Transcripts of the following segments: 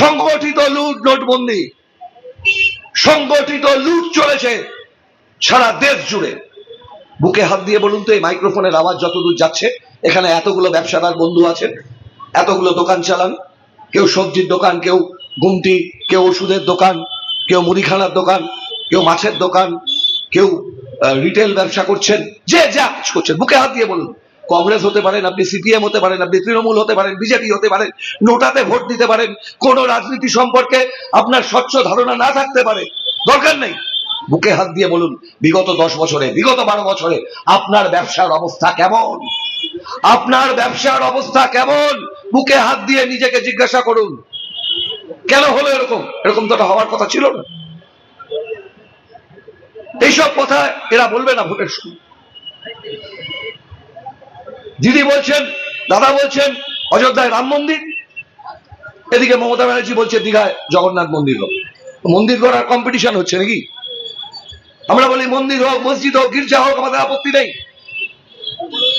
সংগঠিত লুট নোটবন্দি, সংগঠিত লুট চলেছে সারা দেশ জুড়ে। বুকে হাত দিয়ে বলুন তো, এই মাইক্রোফোনের আওয়াজ যতদূর যাচ্ছে, এখানে এতগুলো ব্যবসাদার বন্ধু আছেন, এতগুলো দোকান চালান, কেউ সবজির দোকান, কেউ গুমটি, কেউ ওষুধের দোকান, কেউ মুদিখানার দোকান, কেউ মাছের দোকান, কেউ রিটেল ব্যবসা করছেন, যে যা করছেন, বুকে হাত দিয়ে বলুন। কংগ্রেস হতে পারেন, আপনি সিপিএম হতে পারেন, আপনি তৃণমূল হতে পারেন, বিজেপি হতে পারেন, নোটাতে ভোট দিতে পারেন, কোন রাজনীতি সম্পর্কে আপনার স্বচ্ছ ধারণা না থাকতে পারে, দরকার নেই। বুকে হাত দিয়ে বলুন, বিগত দশ বছরে, বিগত বারো বছরে আপনার ব্যবসার অবস্থা কেমন? আপনার ব্যবসার অবস্থা কেমন? বুকে হাত দিয়ে নিজেকে জিজ্ঞাসা করুন। কেন হলো এরকম? এরকম তো হওয়ার কথা ছিল না। এইসব কথা এরা বলবে না ভোটের সময়। দিদি বলছেন, দাদা বলছেন, অযোধ্যায় রাম মন্দির? এদিকে মমতা ব্যানার্জি বলছে, দীঘায় জগন্নাথ মন্দির হোক। মন্দির করার কম্পিটিশন হচ্ছে নাকি? আমরা বলি, মন্দির হোক, মসজিদ হোক, গির্জা হোক, আমাদের আপত্তি নেই।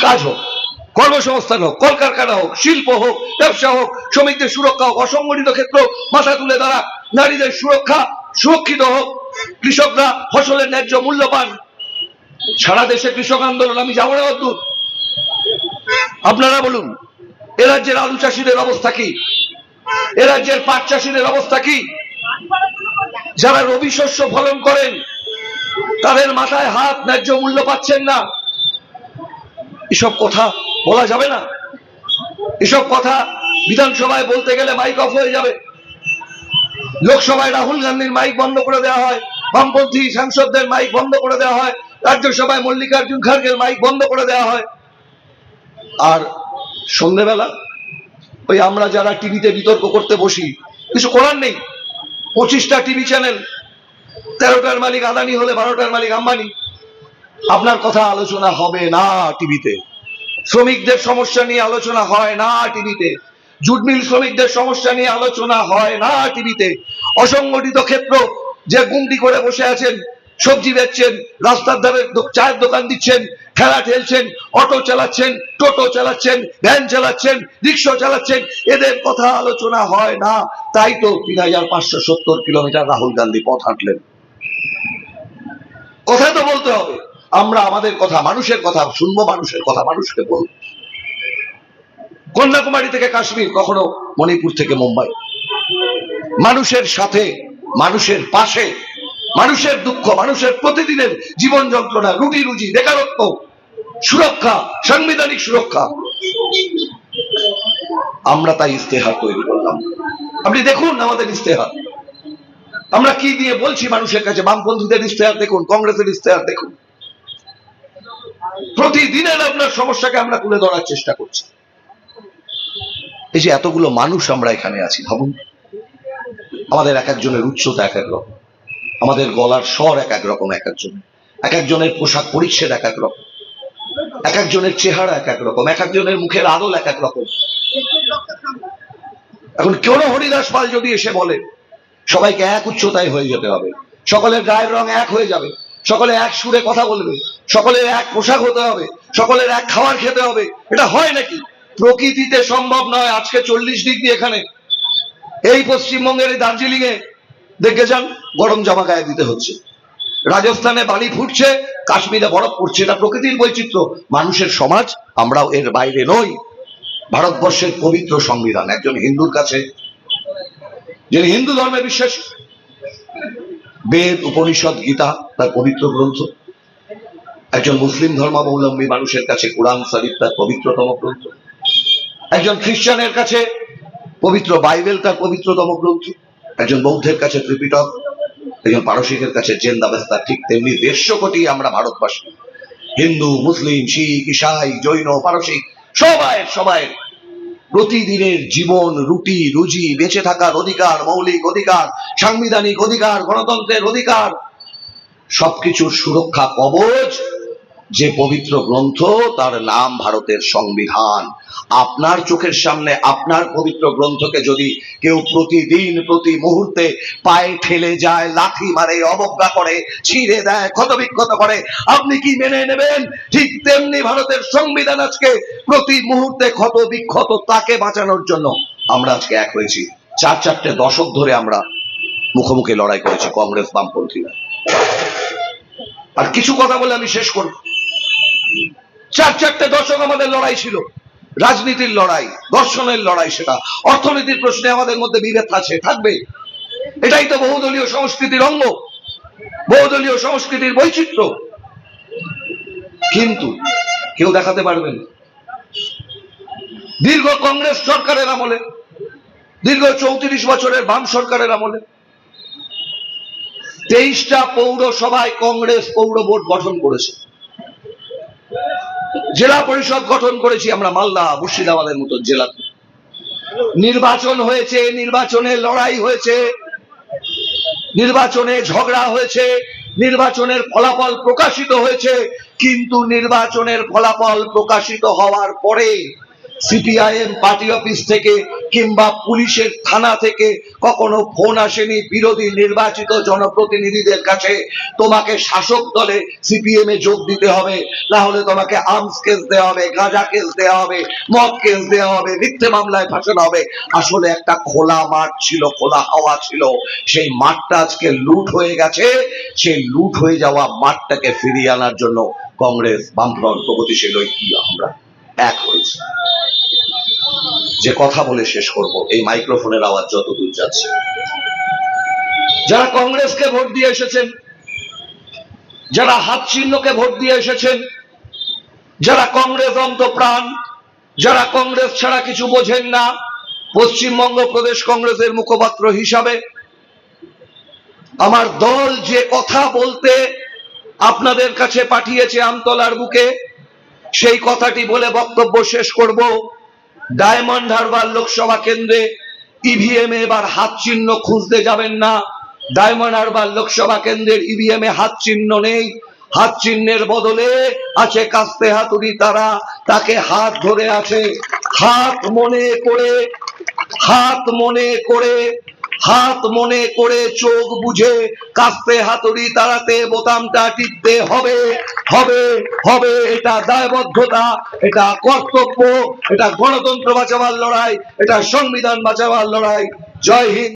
কাজ হোক, কর্মসংস্থান হোক, কলকারখানা হোক, শিল্প হোক, ব্যবসা হোক, শ্রমিকদের সুরক্ষা হোক, অসংগঠিত ক্ষেত্র মাথা তুলে দাঁড়া নারীদের সুরক্ষা সুরক্ষিত হোক, কৃষকরা ফসলের ন্যায্য মূল্য পান। সারা দেশে কৃষক আন্দোলন, আমি যাব না অদ্ভুত আপনারা বলুন, এ রাজ্যের আলু চাষিদের অবস্থা কি? এ রাজ্যের পাট চাষিদের অবস্থা কি? যারা রবি শস্য ফলন করেন, তাদের মাথায় হাত ন্যায্য মূল্য পাচ্ছেন না। এসব কথা বলা যাবে না। এসব কথা বিধানসভায় বলতে গেলে মাইক অফ হয়ে যাবে। লোকসভায় রাহুল গান্ধীর মাইক বন্ধ করে দেওয়া হয়, বামপন্থী সাংসদদের মাইক বন্ধ করে দেওয়া হয়, রাজ্যসভায় মল্লিকার্জুন খার্গের মাইক বন্ধ করে দেওয়া হয়। আর সন্ধেবেলা ওই আমরা যারা টিভিতে বিতর্ক করতে বসি, কিছু করার নেই। পঁচিশটা টিভি চ্যানেল, তেরোটার মালিক আদানি হলে বারোটার মালিক আম্বানি। আপনার কথা আলোচনা হবে না টিভিতে। শ্রমিকদের সমস্যা নিয়ে আলোচনা হয় না টিভিতে। জুট মিল শ্রমিকদের সমস্যা নিয়ে আলোচনা হয় না টিভিতে। অসংগঠিত ক্ষেত্র, যে গুমটি করে বসে আছেন, সবজি বেচছেন, রাস্তার ধারে চায়ের দোকান দিচ্ছেন খেলা ঠেলছেন অটো চালাচ্ছেন, টোটো চালাচ্ছেন, ভ্যান চালাচ্ছেন, রিক্সা চালাচ্ছেন, এদের কথা আলোচনা হয় না। তাই তো তিন হাজার পাঁচশো সত্তর কিলোমিটার রাহুল গান্ধী পথ হাঁটলেন। কথা তো বলতে হবে। আমরা আমাদের কথা, মানুষের কথা শুনব, মানুষের কথা মানুষকে বলব। কন্যাকুমারী থেকে কাশ্মীর, কখনো মণিপুর থেকে মুম্বাই। মানুষের সাথে, মানুষের পাশে মানুষের দুঃখ, মানুষের প্রতিদিনের জীবন যন্ত্রণা, রুটি রুজি, বেকারত্ব, সুরক্ষা, সাংবিধানিক সুরক্ষা। আমরা তাই ইস্তেহার তৈরি করলাম। আপনি দেখুন আমাদের ইস্তেহার আমরা কি দিয়ে বলছি মানুষের কাছে? বামপন্থীদের ইস্তেহার দেখুন, কংগ্রেসের ইস্তেহার দেখুন। প্রতিদিনের আপনার সমস্যাকে আমরা তুলে ধরার চেষ্টা করছি। এই যে এতগুলো মানুষ আমরা এখানে আছি, ভাবুন। আমাদের এক একজনের উচ্চতা এক এক রকম। আমাদের গলার স্বর এক এক রকম, এক একজন। এক একজনের পোশাক পরিচ্ছেদ এক এক রকম। এক একজনের চেহারা এক এক রকম। এক একজনের মুখের আদল এক এক রকম। এখন কেন হরিদাস পাল যদি এসে বলে, সবাইকে এক উচ্চতায় হয়ে যেতে হবে। সকলের গায়ের রং এক হয়ে যাবে। সকলে এক সুরে কথা বলবে। সকলের এক পোশাক হতে হবে। সকলের এক খাবার খেতে হবে। এটা হয় নাকি? প্রকৃতিতে সম্ভব নয় আজকে চল্লিশ ডিগ্রি এখানে। এই পশ্চিমবঙ্গের এই দার্জিলিং এ দেখে যান গরম জামা গায়ে দিতে হচ্ছে। রাজস্থানে বালি ফুটছে, কাশ্মীরে বরফ পড়ছে, এটা প্রকৃতির বৈচিত্র্য। মানুষের সমাজ, আমরাও এর বাইরে নই। ভারতবর্ষের পবিত্র সংবিধান, একজন হিন্দুর কাছে। যিনি হিন্দু ধর্মে বিশ্বাসী। বেদ, উপনিষদ, গীতা, তার পবিত্র গ্রন্থ। একজন মুসলিম ধর্মাবলম্বী মানুষের কাছে কোরআন, শরীফ, তার পবিত্রতম গ্রন্থ। একজন খ্রিস্টানের কাছে পবিত্র বাইবেল, তার পবিত্রতম গ্রন্থ। একজন বৌদ্ধের কাছে ত্রিপিটক। একজন পারসিকের কাছে জেন্দাবেস্তা ঠিক তেমনি দেড়শো কোটি আমরা ভারতবাসী। হিন্দু, মুসলিম, শিখ, ইসাই, জৈন, পারসিক সবাই সবাই প্রতিদিনের জীবন, রুটি, রুজি, বেঁচে থাকার অধিকার, মৌলিক অধিকার, সাংবিধানিক অধিকার, গণতন্ত্রের অধিকার, সবকিছুর সুরক্ষা কবচ যে পবিত্র গ্রন্থ তার নাম ভারতের সংবিধান। আপনার চোখের সামনে আপনার পবিত্র গ্রন্থকে যদি কেউ প্রতিদিন, প্রতি মুহূর্তে পায়ে ঠেলে যায়, লাথি মারে, অবজ্ঞা করে, ছিঁড়ে দেয়, ক্ষতবিক্ষত করে, আপনি কি মেনে নেবেন? ঠিক তেমনি ভারতের সংবিধান আজকে প্রতি মুহূর্তে ক্ষত বিক্ষত তাকে বাঁচানোর জন্য আমরা আজকে এক হয়েছি। চার চারটে দশক ধরে আমরা মুখোমুখি লড়াই করেছি কংগ্রেস বামপন্থীরা। আর কিছু কথা বলে আমি শেষ করব। চার চারটে দশক আমাদের লড়াই ছিল। রাজনীতির লড়াই, দর্শনের লড়াই সেটা। অর্থনীতির প্রশ্নে আমাদের মধ্যে বিভেদ আছে, থাকবে। এটাই তো বহুদলীয় সংস্কৃতির অঙ্গ, বহুদলীয় সংস্কৃতির বৈচিত্র্য। কিন্তু কেউ দেখাতে পারবেন দীর্ঘ কংগ্রেস সরকারের আমলে, দীর্ঘ চৌত্রিশ বছরের বাম সরকারের আমলে, তেইশটা পৌরসভায় কংগ্রেস পৌর বোর্ড গঠন করেছে। জেলা পরিষদ গঠন করেছি আমরা মালদা, মুর্শিদাবাদের মতো জেলাতে নির্বাচন হয়েছে, নির্বাচনে লড়াই হয়েছে, নির্বাচনে ঝগড়া হয়েছে, নির্বাচনের ফলাফল প্রকাশিত হয়েছে, কিন্তু নির্বাচনের ফলাফল প্রকাশিত হওয়ার পরে সিপিআইএম পার্টি অফিস থেকে কিংবা পুলিশের থানা থেকে কখনো ফোন আসেনি বিরোধী নির্বাচিত জনপ্রতিনিধিদের কাছে। তোমাকে শাসক দলে সিপিএম এ যোগ দিতে হবে। না হলে তোমাকে আর্মস কেস দেওয়া হবে, গাঁজা কেস দেওয়া হবে, মদ কেস দেওয়া হবে, মিথ্যে মামলায় ফাঁসানো হবে। আসলে একটা খোলা মাঠ ছিল, খোলা হাওয়া ছিল। সেই মাঠটা আজকে লুট হয়ে গেছে। সেই লুট হয়ে যাওয়া মাঠটাকে ফিরিয়ে আনার জন্য কংগ্রেস বামফ্রন্ট প্রগতিশীল ঐক্য আমরা এক হয়েছে। যে কথা বলে শেষ করব। এই মাইক্রোফোনের আওয়াজ যতদূর যাচ্ছে। যারা কংগ্রেসকে ভোট দিয়ে এসেছেন, যারা হাত চিহ্নকে ভোট দিয়ে এসেছেন, যারা কংগ্রেস অন্তপ্রাণ, যারা কংগ্রেস ছাড়া কিছু বোঝেন না, পশ্চিমবঙ্গ প্রদেশ কংগ্রেসের মুখপাত্র হিসাবে, আমার দল যে কথা বলতে আপনাদের কাছে পাঠিয়েছে আমতলার বুকে, সেই কথাটি বলে বক্তব্য শেষ করব। ডায়মন্ড হারবার লোকসভা কেন্দ্রে ইভিএম এবার হাত চিহ্ন খুঁজতে যাবেন না। ডায়মন্ড হারবার লোকসভা কেন্দ্রের ইভিএম এ হাত চিহ্ন নেই। হাত চিহ্নের বদলে আছে কাস্তে হাতুড়ি তারা। তাকে হাত ধরে আছে। হাত মনে করে, হাত মনে করে হাত মনে করে চোখ বুঝে কাস্তে হাতুড়ি তাড়াতে, বোতামটা টিপতে হবে হবে হবে, এটা দায়বদ্ধতা, এটা কর্তব্য, এটা গণতন্ত্র বাঁচাবার লড়াই, এটা সংবিধান বাঁচাবার লড়াই। জয় হিন্দ।